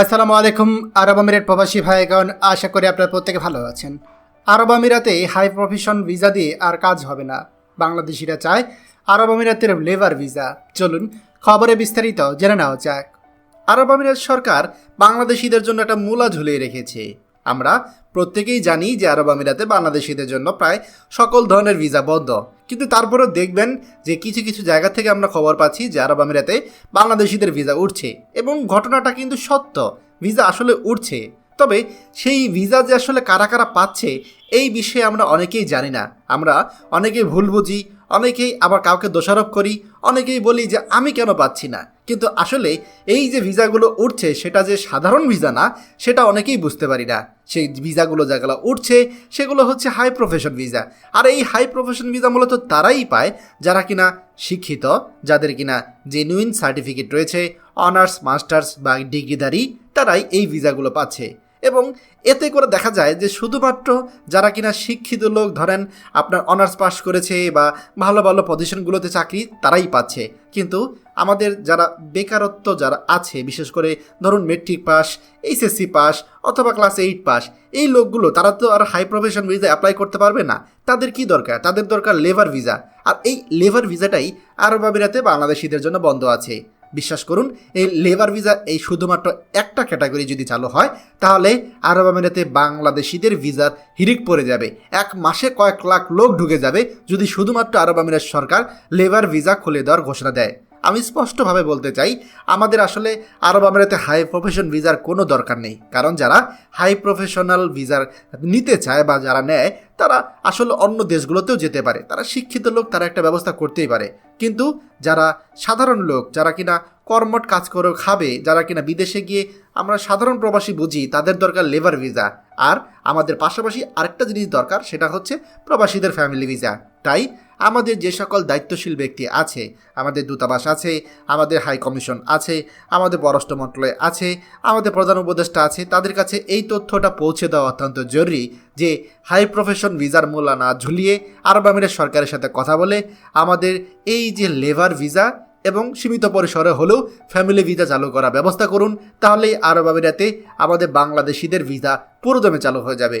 আসসালামু আলাইকুম, আরব আমিরাত প্রবাসী ভাইগণ, আশা করি আপনারা প্রত্যেকে ভালো আছেন। আরব আমিরাতে হাই প্রফেশন ভিসা দিয়ে আর কাজ হবে না। বাংলাদেশিরা চায় আরব আমিরাতের লেবার ভিসা। চলুন খবরে বিস্তারিত জেনে নেওয়া যাক। আরব আমিরাত সরকার বাংলাদেশিদের জন্য একটা মূলা ঝুলিয়ে রেখেছে। আমরা প্রত্যেকেই জানি যে আরব আমিরাতে বাংলাদেশিদের জন্য প্রায় সকল ধরনের ভিসা বন্ধ কিন্তু তারপরেও দেখবেন যে কিছু কিছু জায়গা থেকে আমরা খবর পাচ্ছি যে আরব আমিরাতে বাংলাদেশিদের ভিসা উঠছে এবং ঘটনাটা কিন্তু সত্য, ভিসা আসলে উঠছে। তবে সেই ভিসা যে আসলে কারা কারা পাচ্ছে, এই বিষয়ে আমরা অনেকেই জানি না। আমরা অনেকেই ভুল বুঝি অনেকেই আবার কাউকে দোষারোপ করি, অনেকেই বলি যে আমি কেন পাচ্ছি না। কিন্তু আসলে এই যে ভিসাগুলো উঠছে, সেটা যে সাধারণ ভিসা না, সেটা অনেকেই বুঝতে পারি না। সেই ভিসাগুলো যেগুলো উঠছে, সেগুলো হচ্ছে হাই প্রফেশন ভিসা। আর এই হাই প্রফেশন ভিসা মূলত তারাই পায় যারা কিনা শিক্ষিত, যাদের কিনা জেনুইন সার্টিফিকেট রয়েছে অনার্স মাস্টার্স বা ডিগ্রিধারী, তারাই এই ভিসাগুলো পাচ্ছে। এবং এতে করে দেখা যায় যে শুধুমাত্র যারা কিনা শিক্ষিত লোক, ধরেন আপনার অনার্স পাস করেছে বা ভালো ভালো পজিশনগুলোতে চাকরি, তারাই পাচ্ছে। কিন্তু আমাদের যারা বেকারত্ব যারা আছে, বিশেষ করে ধরুন মেট্রিক পাস এইচএসসি পাস অথবা ক্লাস এইট পাস এই লোকগুলো, তারা তো আর হাই প্রফেশন ভিসা অ্যাপ্লাই করতে পারবে না। তাদের কি দরকার? তাদের দরকার লেবার ভিসা আর এই লেবার ভিসাটাই আরব আমিরাতে বাংলাদেশিদের জন্য বন্ধ আছে। বিশ্বাস করুন, এই লেবার ভিসা, এই শুধুমাত্র একটা ক্যাটাগরি যদি চালু হয়, তাহলে আরব আমিরাতে বাংলাদেশিদের ভিসার হিরিক পড়ে যাবে। এক মাসে কয়েক লাখ লোক ঢুকে যাবে যদি শুধুমাত্র আরব আমিরাত সরকার লেবার ভিসা খুলে দেওয়ার ঘোষণা দেয়। আমি স্পষ্টভাবে বলতে চাই, আমাদের আসলে আরব আমিরাতে হাই প্রফেশন ভিসার কোনো দরকার নেই। কারণ যারা হাই প্রফেশনাল ভিসার নিতে চায় বা যারা নেয়, তারা আসলে অন্য দেশগুলোতেও যেতে পারে। তারা শিক্ষিত লোক, তারা একটা ব্যবস্থা করতেই পারে। কিন্তু যারা সাধারণ লোক, যারা কিনা কর্মট কাজ করে, খাবে, যারা কিনা বিদেশে গিয়ে আমরা সাধারণ প্রবাসী বুঝি, তাদের দরকার লেবার ভিসা আর আমাদের পাশাপাশি আরেকটা জিনিস দরকার, সেটা হচ্ছে প্রবাসীদের ফ্যামিলি ভিসা তাই আমাদের যে সকল দায়িত্বশীল ব্যক্তি আছে, আমাদের দূতাবাস আছে, আমাদের হাই কমিশন আছে, আমাদের পররাষ্ট্র মন্ত্রণালয় আছে, আমাদের প্রধান উপদেষ্টা আছে, তাদের কাছে এই তথ্যটা পৌঁছে দেওয়া অত্যন্ত জরুরি যে হাই প্রফেশন ভিসার মূল্য না ঝুলিয়ে আরব আমিরের সরকারের সাথে কথা বলে আমাদের এই যে লেবার ভিসা এবং সীমিত পরিসরে হলেও ফ্যামিলি ভিসা চালু করার ব্যবস্থা করুন, তাহলেই আরব আমিরাতে আমাদের বাংলাদেশিদের ভিসা পুরোদমে চালু হয়ে যাবে।